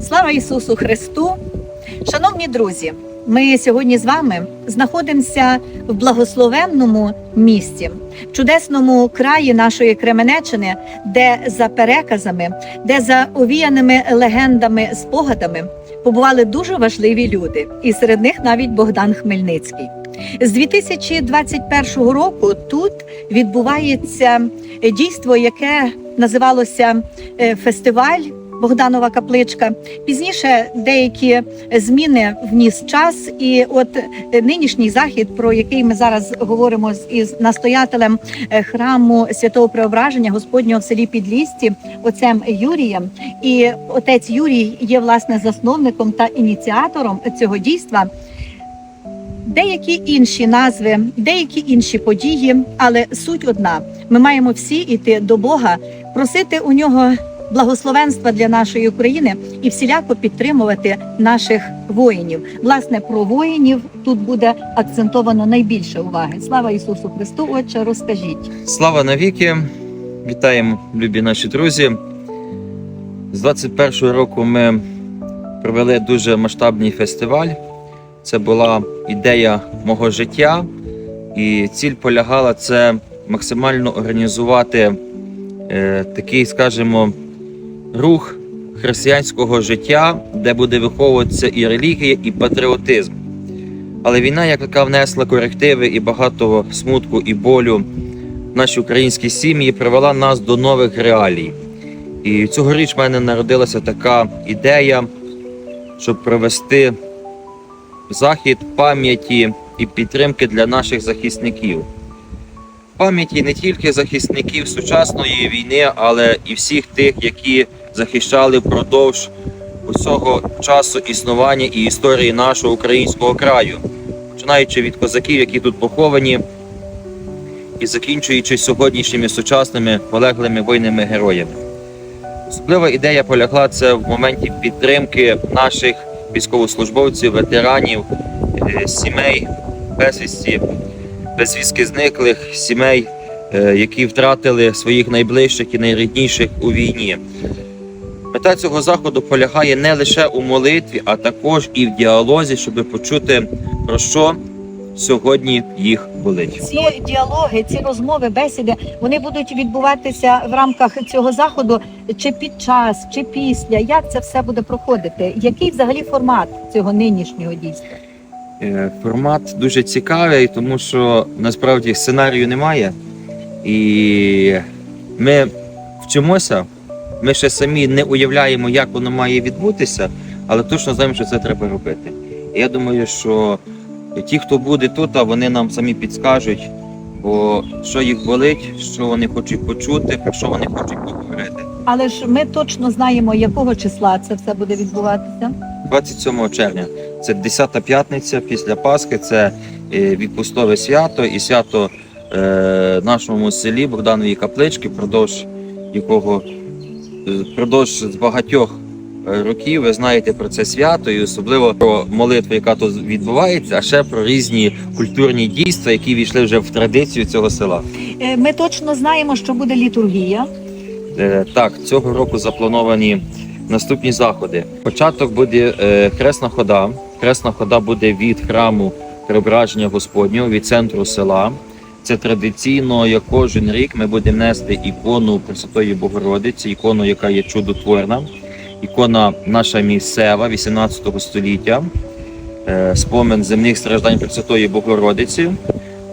Слава Ісусу Христу! Шановні друзі, ми сьогодні з вами знаходимося в благословенному місті, в чудесному краї нашої Кременеччини, де за переказами, де за овіяними легендами, спогадами побували дуже важливі люди, і серед них навіть Богдан Хмельницький. З 2021 року тут відбувається дійство, яке називалося е, фестиваль Богданова капличка. Пізніше деякі зміни вніс час, і от е, нинішній захід, про який ми зараз говоримо із настоятелем е, храму святого Преображення Господнього в селі Підлісті, отцем Юрієм. І отець Юрій є власне засновником та ініціатором цього дійства. Деякі інші назви, деякі інші події, але суть одна: ми маємо всі йти до Бога, просити у нього благословенства для нашої України і всіляко підтримувати наших воїнів. Власне, про воїнів тут буде акцентовано найбільше уваги. Слава Ісусу Христу! Отче, розкажіть. Слава навіки! Вітаємо, любі наші друзі. З 21-го року ми провели дуже масштабний фестиваль. Це була ідея мого життя, і ціль полягала це максимально організувати е, такий, скажімо, рух християнського життя, де буде виховуватися і релігія, і патріотизм. Але війна, як така внесла корективи і багато смутку і болю в наші українські сім'ї, привела нас до нових реалій. І цьогоріч в мене народилася така ідея, щоб провести захід пам'яті і підтримки для наших захисників. Пам'яті не тільки захисників сучасної війни, але і всіх тих, які захищали впродовж усього часу існування і історії нашого українського краю, починаючи від козаків, які тут поховані, і закінчуючи сьогоднішніми сучасними полеглими воїнами героями. Особлива ідея полягла це в моменті підтримки наших військовослужбовців, ветеранів, е, сімей безвісті, безвістки зниклих, сімей, е, які втратили своїх найближчих і найрідніших у війні. Мета цього заходу полягає не лише у молитві, а також і в діалозі, щоб почути про що сьогодні їх болить. Ці діалоги, ці розмови, бесіди вони будуть відбуватися в рамках цього заходу, чи під час, чи після. Як це все буде проходити? Який взагалі формат цього нинішнього дійства? Е, Формат дуже цікавий, тому що насправді сценарію немає. І ми вчимося. Ми ще самі не уявляємо, як воно має відбутися, але точно знаємо, що це треба робити. І я думаю, що ті, хто буде тут, вони нам самі підскажуть, бо що їх болить, що вони хочуть почути, про що вони хочуть поговорити. Але ж ми точно знаємо, якого числа це все буде відбуватися. 27 червня. Це 10-та п'ятниця після Пасхи. Це е, відпустове свято і свято е, нашому селі Богдановій каплички, впродовж якого е, впродовж багатьох років ви знаєте про це свято, і особливо про молитву, яка тут відбувається, а ще про різні культурні дійства, які війшли вже в традицію цього села. Ми точно знаємо, що буде літургія. Так, цього року заплановані наступні заходи. Початок буде хресна хода. Хресна хода буде від храму Преображення Господнього, від центру села. Це традиційно, як кожен рік ми будемо нести ікону Пресвятої Богородиці, ікону, яка є чудотворна, ікона наша місцева 18 століття, е, спомин земних страждань Пресвятої Богородиці.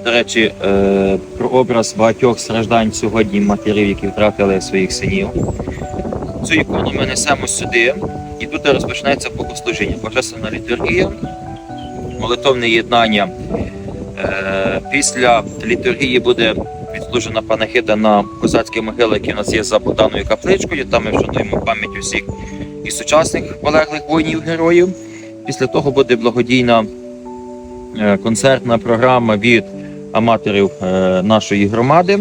До речі, е, про образ багатьох страждань сьогодні матерів, які втратили своїх синів. Цю ікону ми несемо сюди, і тут розпочнеться богослужіння. Божественна літургія, молитовне єднання. Е, Після літургії буде відслужена панахида на козацькій могилі, які у нас є за Богданою капличкою. Там ми вшануємо пам'ять усіх і сучасних полеглих воїнів-героїв. Після того буде благодійна е, концертна програма від аматорів е, нашої громади,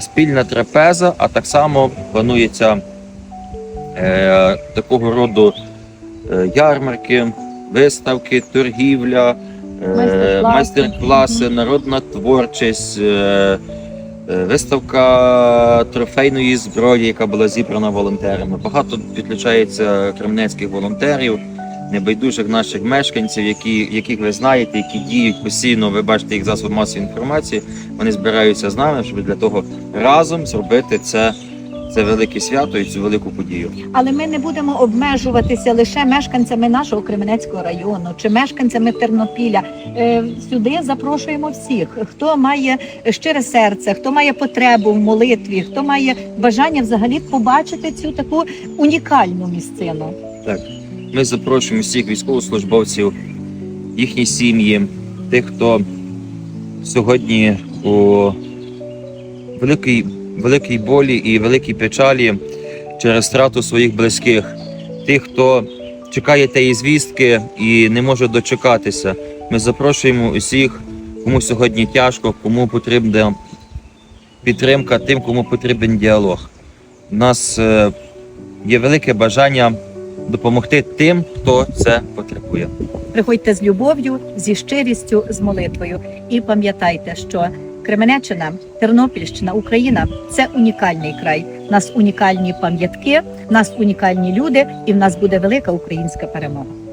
спільна трапеза, а так само планується такого роду е, ярмарки, виставки, торгівля, е, Майстер-класи. народна творчість. е, Е, Виставка трофейної зброї, яка була зібрана волонтерами. Багато підключається кременецьких волонтерів, небайдужих наших мешканців, які, яких ви знаєте, які діють постійно. Ви бачите їх засоб масової інформації. Вони збираються з нами, щоб для того разом зробити це, це велике свято і цю велику подію. Але ми не будемо обмежуватися лише мешканцями нашого Кременецького району чи мешканцями Тернопіля. Е, Сюди запрошуємо всіх, хто має щире серце, хто має потребу в молитві, хто має бажання взагалі побачити цю таку унікальну місцину. Так, Ми запрошуємо всіх військовослужбовців, їхні сім'ї, тих, хто сьогодні у великій, великій болі і великій печалі через втрату своїх близьких, тих, хто чекає тієї звістки і не може дочекатися. Ми запрошуємо усіх, кому сьогодні тяжко, кому потрібна підтримка, тим, кому потрібен діалог. У нас е, є велике бажання допомогти тим, хто це потребує. Приходьте з любов'ю, зі щирістю, з молитвою. І пам'ятайте, що Кременеччина, Тернопільщина, Україна це унікальний край. У нас унікальні пам'ятки, у нас унікальні люди, і в нас буде велика українська перемога.